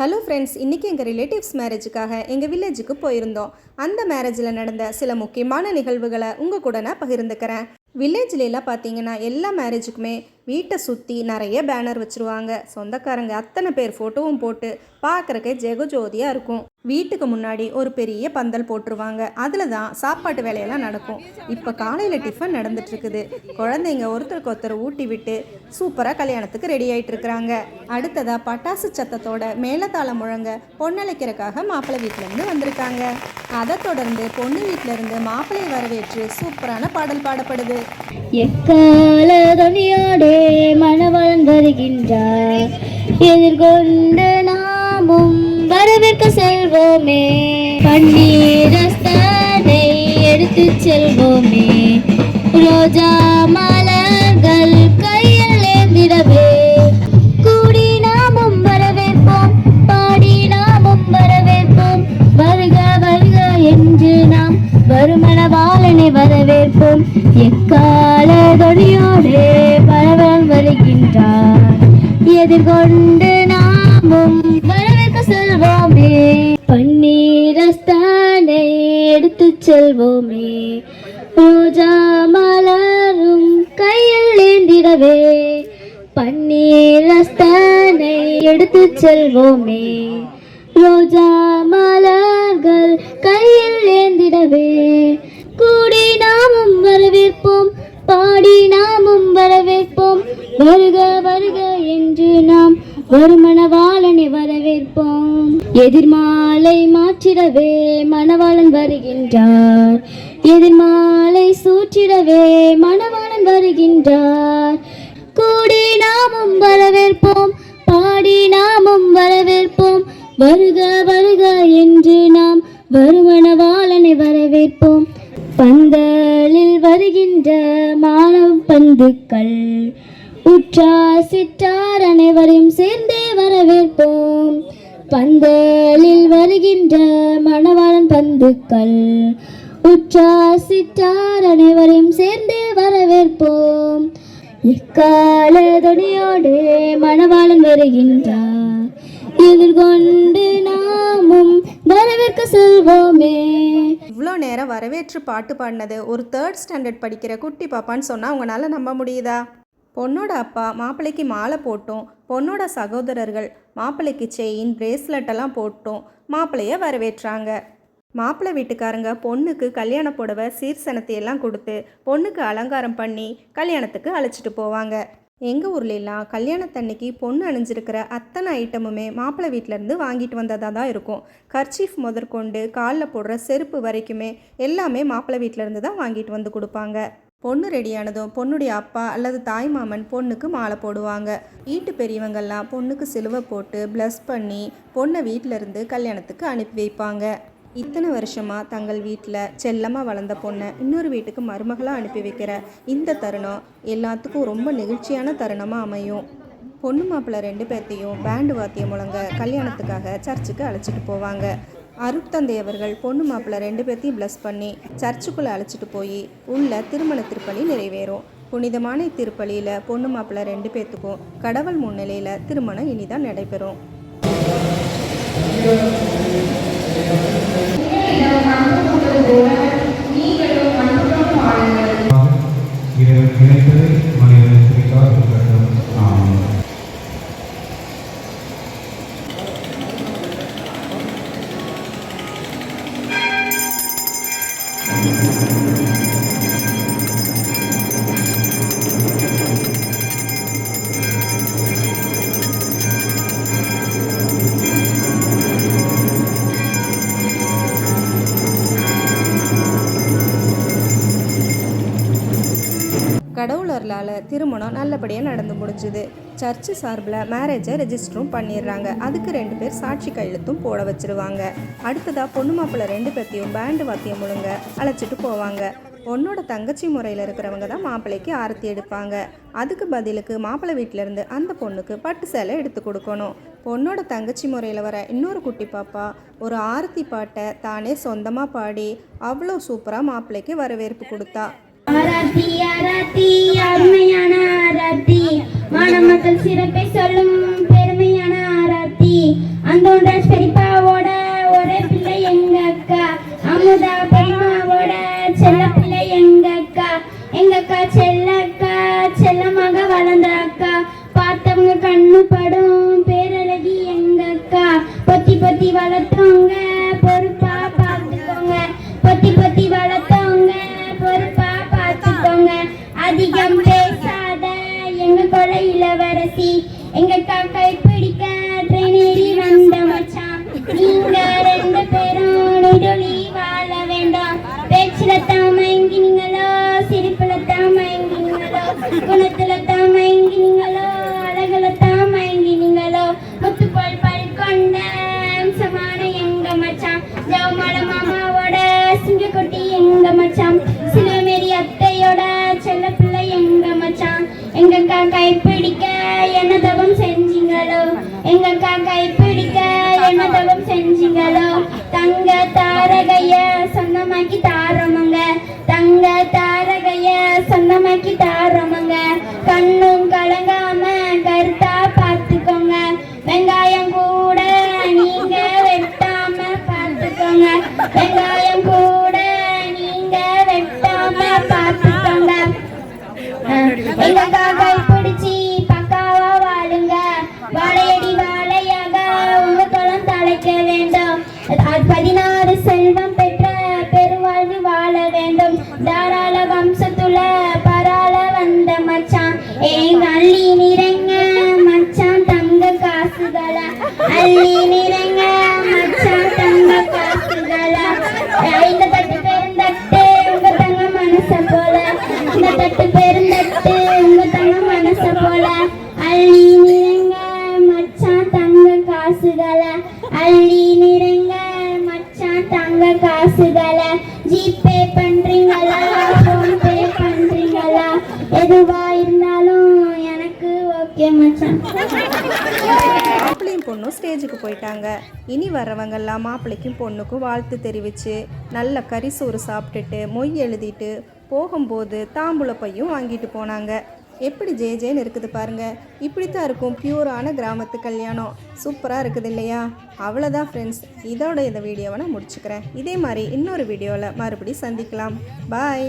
Hello friends இன்றைக்கி எங்கள் relatives மேரேஜுக்காக எங்கள் வில்லேஜுக்கு போயிருந்தோம். அந்த மேரேஜில் நடந்த சில முக்கியமான நிகழ்வுகளை உங்கள் கூட நான் பகிர்ந்துக்கிறேன். வில்லேஜ்லாம் பார்த்தீங்கன்னா எல்லா மேரேஜுக்குமே வீட்டை சுற்றி நிறைய பேனர் வச்சுருவாங்க. சொந்தக்காரங்க அத்தனை பேர் ஃபோட்டோவும் போட்டு பார்க்குறக்கே ஜெகஜோதியாக இருக்கும். வீட்டுக்கு முன்னாடி ஒரு பெரிய பந்தல் போட்டுருவாங்க. அதில் தான் சாப்பாட்டு வேலையெல்லாம் நடக்கும். இப்போ காலையில் டிஃபன் நடந்துட்டுருக்குது குழந்தைங்க ஒருத்தருக்கு ஒருத்தர் ஊட்டி விட்டு சூப்பராக கல்யாணத்துக்கு ரெடி ஆகிட்டுருக்குறாங்க அடுத்ததாக பட்டாசு சத்தத்தோட மேலத்தாளம் முழங்க பொண்ணழைக்கிறக்காக மாப்பிள்ளை வீட்டிலேருந்து வந்திருக்காங்க. அதை தொடர்ந்து பொண்ணு வீட்டிலேருந்து மாப்பிள்ளையை வரவேற்று சூப்பரான பாடல் பாடப்படுது. எக்கால துணியோடே மணவளன் வருகின்றார் எதிர்கொண்டு நாமும் வரவேற்க செல்வோமே. பன்னீரஸ்தானை எடுத்து செல்வோமே. ரோஜா மாலை எதிர்கொண்டு நாமும் வரவேற்க செல்வோமே. பன்னீரஸ்தானை எடுத்து செல்வோமே. ரோஜா மலரும் கையில் ஏந்திடவே. பன்னீரஸ்தானை எடுத்து செல்வோமே. ரோஜா மலர்கள் கையில் ஏந்திடவே. கூடி நாமும் வரவேற்போம் பாடி நாமும் வரவேற்போம். வருக வருக என்று நாம் ஒரு மணவாளனை வரவேற்போம். எதிர்மாலை மாற்றிடவே மணவாளன் வருகின்றார். எதிர்மாலை சூற்றிடவே மணவாளன் வருகின்றார். கூடி நாமும் வரவேற்போம் பாடி நாமும் வரவேற்போம். வருக வருக என்று நாம் வருமணவாளனை வரவேற்போம். பந்தலில் வருகின்ற மானவ பந்துக்கள் உற்றார் சிற்றார் அனைவரையும் சேர்ந்தே வரவேற்போம். பந்தலில் வருகின்ற மணவாளன் பந்துக்கள். உற்றார் சிற்றார் அனைவரையும் சேர்ந்தே வரவேற்போம். இக்கால துணியோடு மணவாளன் வருகின்றார். எதிர்கொண்டு நாமும் வரவேற்க செல்வோமே. இவ்வளோ நேரம் வரவேற்று பாட்டு பாடினது ஒரு தேர்ட் ஸ்டாண்டர்ட் படிக்கிற குட்டி பாப்பான்னு சொன்னால் உங்களால் நம்ப முடியுதா? பொண்ணோட அப்பா மாப்பிள்ளைக்கு மாலை போட்டும். பொண்ணோட சகோதரர்கள் மாப்பிள்ளைக்கு செயின் பிரேஸ்லெட்டெல்லாம் போட்டோம் போட்டும். மாப்பிள்ளைய வரவேற்றாங்க. மாப்பிள்ளை வீட்டுக்காரங்க பொண்ணுக்கு கல்யாண புடவை சீர்சனத்தையெல்லாம் கொடுத்து பொண்ணுக்கு அலங்காரம் பண்ணி கல்யாணத்துக்கு அழைச்சிட்டு போவாங்க. எங்கள் ஊர்லெலாம் கல்யாணத்தன்னைக்கு பொண்ணு அணிஞ்சிருக்கிற அத்தனை ஐட்டமுமே மாப்பிள்ளை வீட்டிலேருந்து வாங்கிட்டு வந்ததாக தான் இருக்கும். கர்ச்சீஃப் முதற்கொண்டு காலில் போடுற செருப்பு வரைக்குமே எல்லாமே மாப்பிள்ளை வீட்டிலேருந்து தான் வாங்கிட்டு வந்து கொடுப்பாங்க. பொண்ணு ரெடியானதும் பொண்ணுடைய அப்பா அல்லது தாய் மாமன் பொண்ணுக்கு மாலை போடுவாங்க. வீட்டு பெரியவங்கள்லாம் பொண்ணுக்கு சிலுவை போட்டு ப்ளஸ் பண்ணி பொண்ணை வீட்டிலேருந்து கல்யாணத்துக்கு அனுப்பி வைப்பாங்க. இத்தனை வருஷமாக தங்கள் வீட்டில் செல்லமாக வளர்ந்த பொண்ணை இன்னொரு வீட்டுக்கு மருமகளாக அனுப்பி வைக்கிற இந்த தருணம் எல்லாத்துக்கும் ரொம்ப நெகிழ்ச்சியான தருணமாக அமையும். பொண்ணு மாப்பிள்ளை ரெண்டு பேர்த்தையும் பேண்டு வாத்தியம் முழங்க கல்யாணத்துக்காக சர்ச்சுக்கு அழைச்சிட்டு போவாங்க. அருட்தந்தை அவர்கள் பொண்ணு மாப்பிள்ளை ரெண்டு பேர்த்தையும் ப்ளஸ் பண்ணி சர்ச்சுக்குள்ளே அழைச்சிட்டு போய் உள்ள திருமண திருப்பலி நிறைவேறும். புனிதமான இத்திருப்பலியில் பொண்ணு மாப்பிள்ளை ரெண்டு பேர்த்துக்கும் கடவுள் முன்னிலையில் திருமணம் இனிதான் நடைபெறும். கடவுளர்களால் திருமணம் நல்லபடியாக நடந்து முடிஞ்சுது. சர்ச்சு சார்பில் மேரேஜை ரெஜிஸ்டரும் பண்ணிடுறாங்க. அதுக்கு ரெண்டு பேர் சாட்சி கையெழுத்தும் போட வச்சிருவாங்க. அடுத்ததாக பொண்ணு மாப்பிள்ளை ரெண்டு பேர்த்தையும் பேண்டு வாத்தியம் முழுங்க அழைச்சிட்டு போவாங்க. பொண்ணோட தங்கச்சி முறையில் இருக்கிறவங்க தான் மாப்பிள்ளைக்கு ஆரத்தி எடுப்பாங்க. அதுக்கு பதிலுக்கு மாப்பிள்ளை வீட்டிலேருந்து அந்த பொண்ணுக்கு பட்டு சேலை எடுத்து கொடுக்கணும். பொண்ணோட தங்கச்சி முறையில் வர இன்னொரு குட்டி பாப்பா ஒரு ஆரத்தி பாட்டை தானே சொந்தமாக பாடி அவ்வளோ சூப்பராக மாப்பிள்ளைக்கு வரவேற்பு கொடுத்தா. ஆராத்தி ஆராத்தி அருமையான ஆராத்தி. மாணமக்கள் சிறப்பை சொல்லும் பெருமையான ஆராத்தி. அந்தோன்ராஜ் பெரியப்பாவோட ஒரே பிள்ளை எங்க அக்கா? அமுதா பெரியம்மாவோட செல்ல பிள்ளை எங்க அக்கா? எங்க அக்கா செல்ல அக்கா செல்லமாக வளர்ந்த அக்கா. பார்த்தவங்க கண்ணு படும் பேரழகி எங்க அக்கா? பொத்தி பொத்தி வளர்த்தவங்க குணத்துல தான் மயங்கினீங்களோ அழகுல தான் மயங்கினீங்களோ முத்துப்பால் பல் கொண்ட அம்சமான எங்க மச்சான் ஜவமல மாமாவோட சிங்கக்குட்டி எங்க மச்சான் சிவமேரி அத்தையோட செல்ல பிள்ளை எங்க மச்சான் எங்கக்கா கைப்பிடிக்க என்ன தவம் செஞ்சீங்களோ எங்கக்கா கைப்பிடிக்க என்ன தவம் செஞ்சீங்களோ தங்க தாரகைய சொந்தமாக்கி தாரமங்க தங்க தார சொந்தமாக்கி தாரமுங்க கண்ணும் கலங்காம கருத்தா பார்த்துக்கோங்க. வெங்காயம் கூட நீங்க வெட்டாம பார்த்துக்கோங்க. வெங்காயம் அள்ளி நிறங்க மச்சான் தங்க காசுகளா அள்ளி நிறங்க மச்சான் தங்க காசுகளா இந்த தட்டு பெருந்தட்டு உங்க தங்க மனச போல இந்த தட்டு பெருந்தட்டு உங்க தங்க மனச போல அள்ளி நிறங்க மச்சான் தங்க காசுகளா அள்ளி நிறங்க மச்சான் தங்க காசுகளா ஜிபே பண்றீங்களா ஃபோன்பே பண்றீங்களா எதுவா இருந்தாலும் மாப்பிள்ளையும் பொண்ணும் ஸ்டேஜுக்கு போயிட்டாங்க. இனி வரவங்கெல்லாம் மாப்பிள்ளைக்கும் பொண்ணுக்கும் வாழ்த்து தெரிவித்து நல்ல கரிசோறு சாப்பிட்டுட்டு மொய் எழுதிட்டு போகும்போது தாம்பூல பையும் வாங்கிட்டு போனாங்க. எப்படி ஜே ஜேன்னு இருக்குது பாருங்க. இப்படித்தான் இருக்கும் பியூரான கிராமத்து கல்யாணம். சூப்பராக இருக்குது இல்லையா? அவ்வளோதான் ஃப்ரெண்ட்ஸ் இதோட இந்த வீடியோவை நான் முடிச்சுக்கிறேன். இதே மாதிரி இன்னொரு வீடியோவில் மறுபடியும் சந்திக்கலாம். பாய்